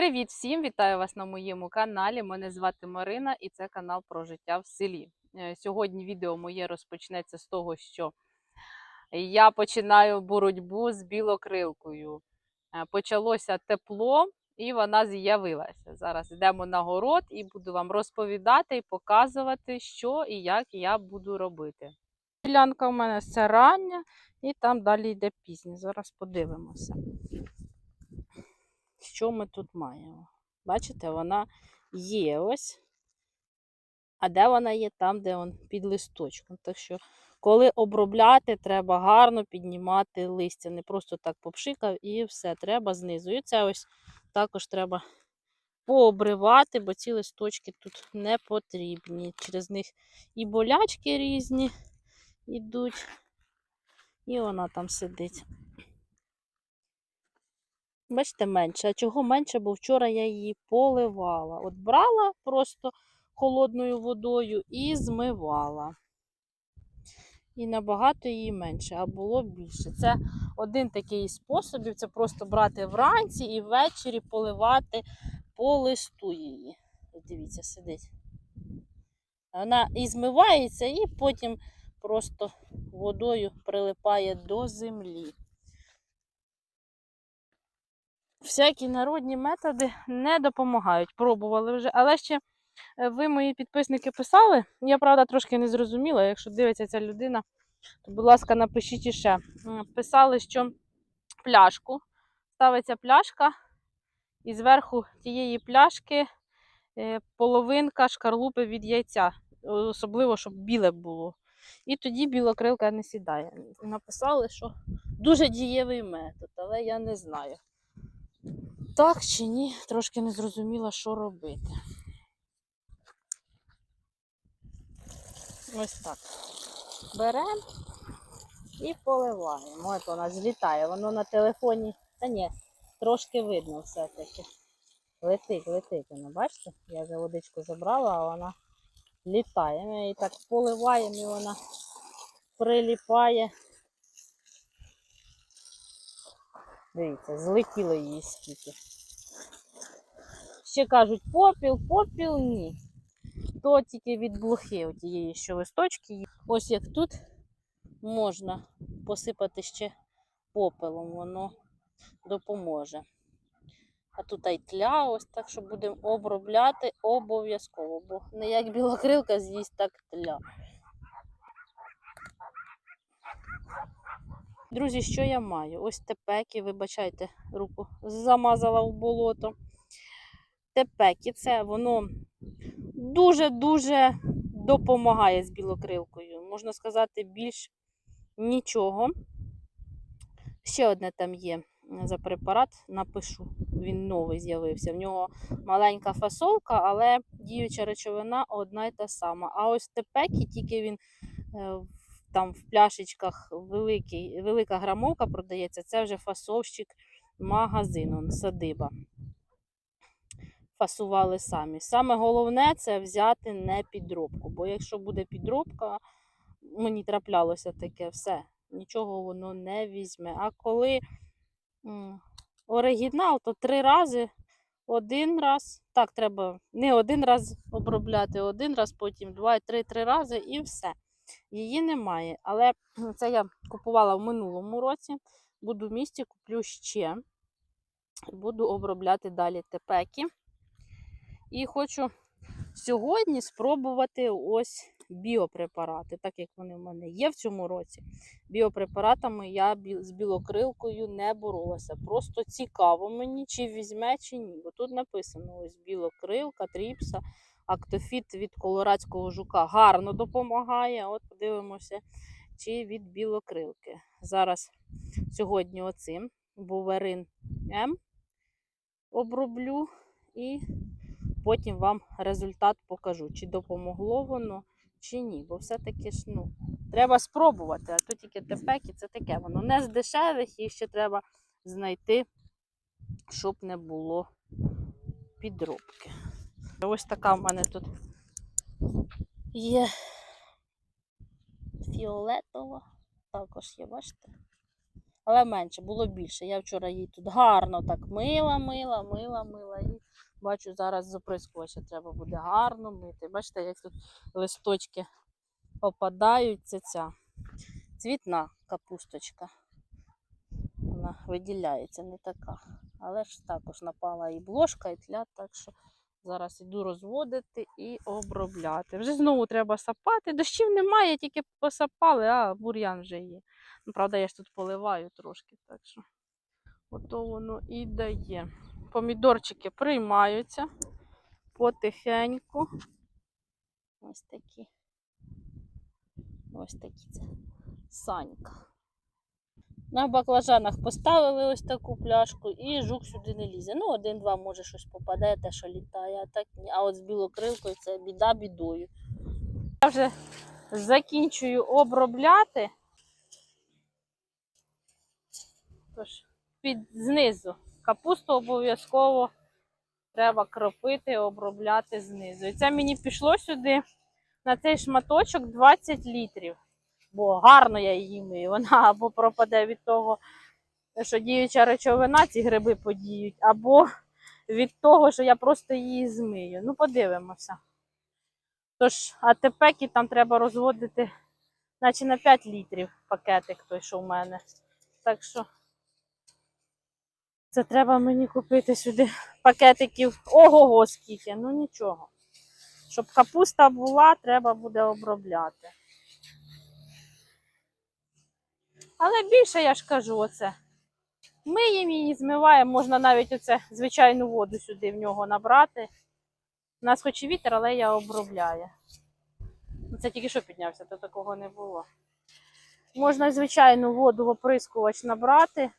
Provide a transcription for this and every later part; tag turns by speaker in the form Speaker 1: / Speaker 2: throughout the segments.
Speaker 1: Привіт всім! Вітаю вас на моєму каналі. Мене звати Марина і це канал про життя в селі. Е, Сьогодні відео моє розпочнеться з того, що я починаю боротьбу з білокрилкою. Е, Почалося тепло і вона з'явилася. Зараз йдемо на город і буду вам розповідати і показувати, що і як я буду робити. Ділянка у мене це рання, і там далі йде пізня. Зараз подивимося що ми тут маємо? Бачите, вона є ось. А де вона є? Там, де он під листочком. Так що, коли обробляти, треба гарно піднімати листя. Не просто так попшикав і все, треба знизу. І це ось також треба пообривати, бо ці листочки тут не потрібні. Через них і болячки різні йдуть, і вона там сидить. Бачите, менше. А чого менше? Бо вчора я її поливала. От брала просто холодною водою і змивала. І набагато її менше, а було більше. Це один такий способів це просто брати вранці і ввечері поливати по листу її. Дивіться, сидить. Вона і змивається, і потім просто водою прилипає до землі всякі народні методи не допомагають. Пробували вже. Але ще е, ви, мої підписники, писали. Я, правда, трошки не зрозуміла. Якщо дивиться ця людина, то, будь ласка, напишіть іще. Писали, що пляшку. Ставиться пляшка, і зверху тієї пляшки е, половинка шкарлупи від яйця. Особливо, щоб біле було. І тоді білокрилка не сідає. Написали, що дуже дієвий метод, але я не знаю. Так чи ні, трошки не зрозуміла, що робити. Ось так. Беремо і поливаємо. От вона злітає. Воно на телефоні, та ні, трошки видно все-таки. Летить, летить вона, бачите? Я вже водичку забрала, а вона літає. Ми її так поливаємо і вона приліпає. Дивіться, злетіло її скільки. Ще кажуть, попіл, попіл ні. То тільки від блохи отієї, що листочки. Ось як тут можна посипати ще попелом, воно допоможе. А тут тля, ось так, що будемо обробляти обов'язково, бо не як білокрилка з'їсть, так тля. Друзі, що я маю? Ось тепеки, вибачайте, руку замазала в болото. Тепеки, це воно дуже-дуже допомагає з білокрилкою. Можна сказати, більш нічого. Ще одне там є за препарат, напишу. Він новий з'явився. В нього маленька фасовка, але діюча речовина одна й та сама. А ось тепеки, тільки він е, там в пляшечках великий, велика грамовка продається, це вже фасовщик магазину, садиба. Фасували самі. Саме головне це взяти не підробку, бо якщо буде підробка, мені траплялося таке все, нічого воно не візьме. А коли оригінал, то три рази, один раз, так, треба не один раз обробляти, один раз, потім два, три, три рази і все. Її немає. Але це я купувала в минулому році. Буду в місті, куплю ще. Буду обробляти далі тепеки. І хочу сьогодні спробувати ось біопрепарати, так як вони в мене є в цьому році. Біопрепаратами я з білокрилкою не боролася. Просто цікаво мені, чи візьме, чи ні. Бо тут написано: ось білокрилка, тріпса, актофіт від колорадського жука гарно допомагає. От подивимося, чи від білокрилки. Зараз сьогодні оцим буверин М оброблю і потім вам результат покажу, чи допомогло воно, чи ні. Бо все-таки ж ну, треба спробувати, а то тільки тепеки це таке. Воно не з дешевих і ще треба знайти, щоб не було підробки. Ось така в мене тут є фіолетова. Також є, бачите? але менше, було більше. Я вчора її тут гарно так мила, мила, мила, мила. І бачу, зараз з оприскувача треба буде гарно мити. Бачите, як тут листочки попадають. Це ця цвітна капусточка. Вона виділяється, не така. Але ж також напала і блошка, і тля, так що зараз іду розводити і обробляти. Вже знову треба сапати. Дощів немає, тільки посапали, а бур'ян вже є. Ну, правда, я ж тут поливаю трошки, так що ото воно і дає. Помідорчики приймаються потихеньку. Ось такі. Ось такі це санька. На баклажанах поставили ось таку пляшку і жук сюди не лізе. Ну, один-два, може, щось попаде, те, що літає, а так ні. А от з білокрилкою це біда бідою. Я вже закінчую обробляти. Тож, під знизу. Капусту обов'язково треба кропити, обробляти знизу. І це мені пішло сюди на цей шматочок 20 літрів. Бо гарно я її мию. Вона або пропаде від того, що діюча речовина, ці гриби подіють, або від того, що я просто її змию. Ну, подивимося. Тож, АТП там треба розводити, наче на 5 літрів пакетик той, що в мене. Так що це треба мені купити сюди пакетиків. Ого-го, скільки, ну нічого. Щоб капуста була, треба буде обробляти. Але більше я ж кажу оце. Миємо її, змиваємо, можна навіть оце звичайну воду сюди в нього набрати. У нас хоч і вітер, але я обробляю. Ну, Це тільки що піднявся, то такого не було. Можна звичайну воду в оприскувач набрати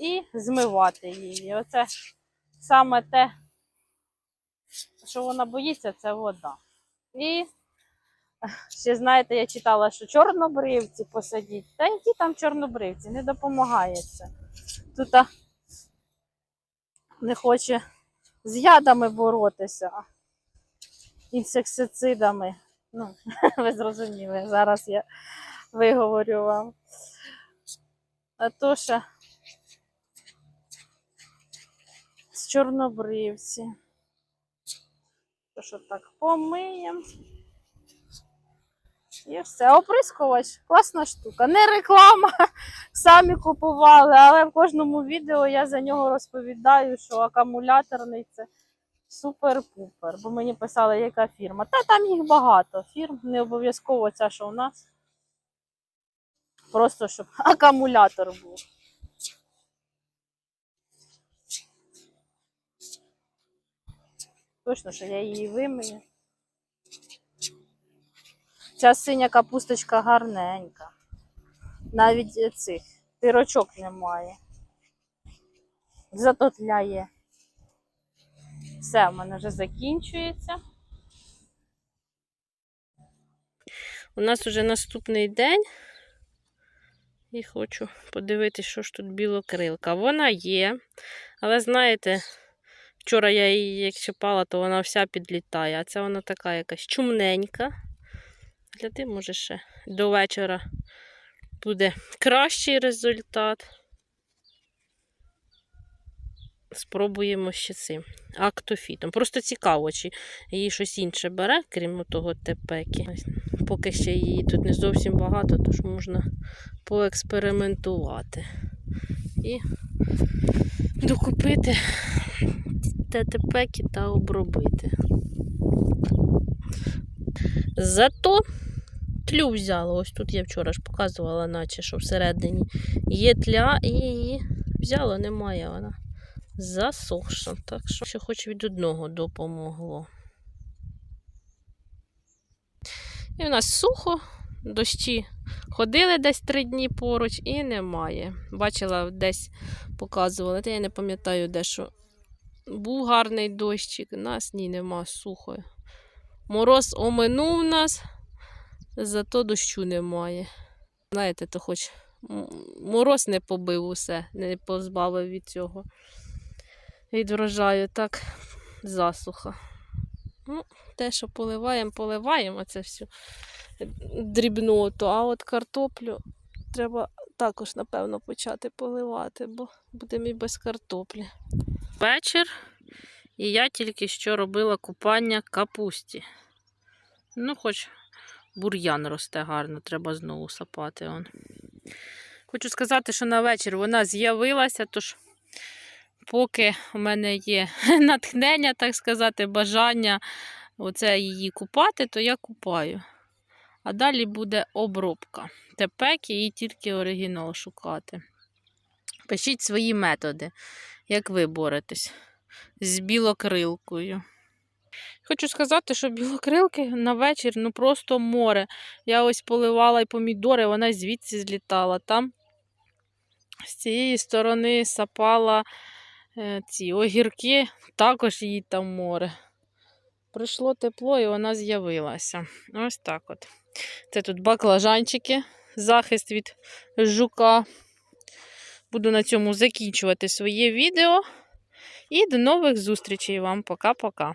Speaker 1: і змивати її. Оце саме те, що вона боїться, це вода. І ще знаєте, я читала, що чорнобривці посадіть. Та які там чорнобривці, не допомагає це. Тут а, не хоче з ядами боротися, а інсектицидами. Ну, ви зрозуміли, зараз я виговорю вам. А то ще з чорнобривці. То що так помиємо. І все, оприскувач, класна штука. Не реклама, самі купували, але в кожному відео я за нього розповідаю, що акумуляторний це супер-пупер. Бо мені писали, яка фірма. Та там їх багато фірм, не обов'язково ця, що у нас. Просто щоб акумулятор був. Точно, що я її вимию. Ця синя капусточка гарненька. Навіть цих тирочок немає. Зато тля є. Все, в мене вже закінчується. У нас вже наступний день. І хочу подивитися, що ж тут білокрилка. Вона є, але знаєте, вчора я її як чіпала, то вона вся підлітає, а це вона така якась чумненька. Гляди, може ще до вечора буде кращий результат. Спробуємо ще цим актофітом. Просто цікаво, чи її щось інше бере, крім того тепеки. Поки ще її тут не зовсім багато, тож можна поекспериментувати. І докупити ТТПки та обробити. Зато тлю взяла. Ось тут я вчора ж показувала, наче що всередині є тля і її взяла, немає вона. Засохша. Так що ще хоч від одного допомогло. І в нас сухо, дощі ходили десь три дні поруч і немає. Бачила, десь показувала, та я не пам'ятаю, де що був гарний дощик. Нас ні, нема сухо. Мороз оминув нас, зато дощу немає. Знаєте, то хоч мороз не побив усе, не позбавив від цього. Від врожаю, так, засуха. Ну, те, що поливаємо, поливаємо це все дрібноту, а от картоплю треба
Speaker 2: також, напевно, почати поливати, бо будемо і без картоплі.
Speaker 1: Вечір, і я тільки що робила купання капусті. Ну, хоч бур'ян росте гарно, треба знову сапати. Он. Хочу сказати, що на вечір вона з'явилася, тож поки у мене є натхнення, так сказати, бажання оце її купати, то я купаю. А далі буде обробка. Тепеки і тільки оригінал шукати. Пишіть свої методи, як ви боретесь з білокрилкою. Хочу сказати, що білокрилки на вечір ну просто море. Я ось поливала й помідори, вона звідси злітала. Там з цієї сторони сапала е, ці огірки, також її там море. Прийшло тепло і вона з'явилася. Ось так от. Це тут баклажанчики, захист від жука. Буду на цьому закінчувати своє відео. І до нових зустрічей вам. Пока-пока.